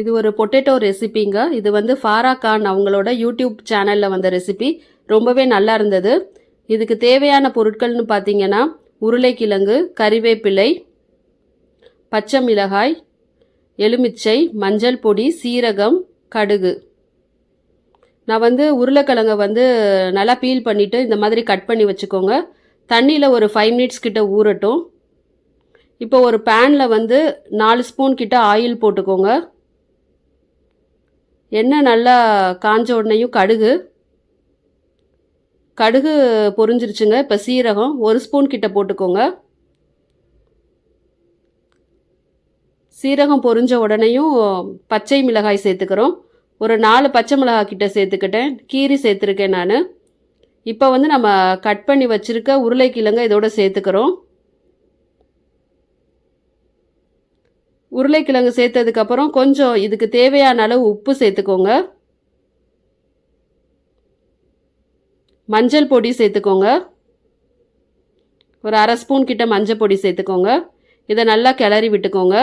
இது ஒரு பொட்டேட்டோ ரெசிபிங்க இது வந்து ஃபாரா கான் அவங்களோட யூடியூப் சேனலில் வந்த ரெசிபி ரொம்பவே நல்லா இருந்தது. இதுக்கு தேவையான பொருட்கள்னு பார்த்தீங்கன்னா உருளைக்கிழங்கு கறிவேப்பிலை பச்சை மிளகாய் எலுமிச்சை மஞ்சள் பொடி சீரகம் கடுகு. நான் வந்து உருளைக்கிழங்கை வந்து நல்லா பீல் பண்ணிவிட்டு இந்த மாதிரி கட் பண்ணி வச்சுக்கோங்க. தண்ணியில் ஒரு ஃபைவ் மினிட்ஸ் கிட்ட ஊறட்டும். இப்போ ஒரு பேனில் வந்து நாலு ஸ்பூன் கிட்ட ஆயில் போட்டுக்கோங்க. எண்ணெய் நல்லா காஞ்ச உடனேயும் கடுகு. கடுகு பொரிஞ்சிருச்சுங்க. இப்போ சீரகம் ஒரு ஸ்பூன் கிட்ட போட்டுக்கோங்க. சீரகம் பொரிஞ்ச உடனேயும் பச்சை மிளகாய் சேர்த்துக்கிறோம். ஒரு நாலு பச்சை மிளகாய் கிட்ட சேர்த்துக்கிட்டேன். கீரி சேர்த்துருக்கேன் நான். இப்போ வந்து நம்ம கட் பண்ணி வச்சுருக்க உருளைக்கிழங்க இதோட சேர்த்துக்கிறோம். உருளைக்கிழங்கு சேர்த்ததுக்கப்புறம் கொஞ்சம் இதுக்கு தேவையான அளவு உப்பு சேர்த்துக்கோங்க. மஞ்சள் பொடி சேர்த்துக்கோங்க. ஒரு அரை ஸ்பூன் கிட்ட மஞ்சள் பொடி சேர்த்துக்கோங்க. இதை நல்லா கிளறி விட்டுக்கோங்க.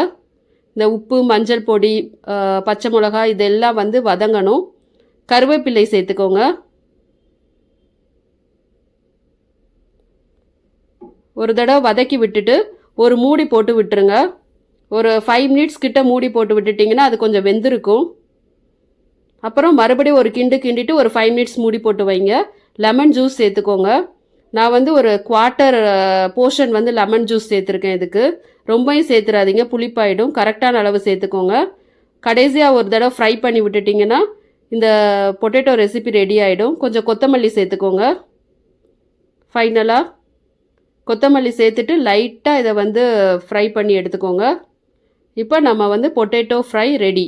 இந்த உப்பு மஞ்சள் பொடி பச்சை மிளகாய் இதெல்லாம் வந்து வதங்கணும். கருவேப்பிலை சேர்த்துக்கோங்க. ஒரு தடவை வதக்கி விட்டுட்டு ஒரு மூடி போட்டு விட்டுருங்க. ஒரு ஃபைவ் மினிட்ஸ் கிட்ட மூடி போட்டு விட்டுட்டிங்கன்னா அது கொஞ்சம் வெந்திருக்கும். அப்புறம் மறுபடியும் ஒரு கிண்டு கிண்டிட்டு ஒரு ஃபைவ் மினிட்ஸ் மூடி போட்டு வைங்க. லெமன் ஜூஸ் சேர்த்துக்கோங்க. நான் வந்து ஒரு குவார்ட்டர் போர்ஷன் வந்து லெமன் ஜூஸ் சேர்த்துருக்கேன் இதுக்கு. ரொம்பவும் சேர்த்துறாதீங்க புளிப்பாயிடும். கரெக்டான அளவு சேர்த்துக்கோங்க. கடைசியாக ஒரு தடவை ஃப்ரை பண்ணி விட்டுட்டிங்கன்னா இந்த பொட்டேட்டோ ரெசிபி ரெடி ஆகிடும் கொஞ்சம் கொத்தமல்லி சேர்த்துக்கோங்க. ஃபைனலாக கொத்தமல்லி சேர்த்துட்டு லைட்டாக இதை வந்து ஃப்ரை பண்ணி எடுத்துக்கோங்க. இப்போ நம்ம வந்து பொட்டேட்டோ ஃப்ரை ரெடி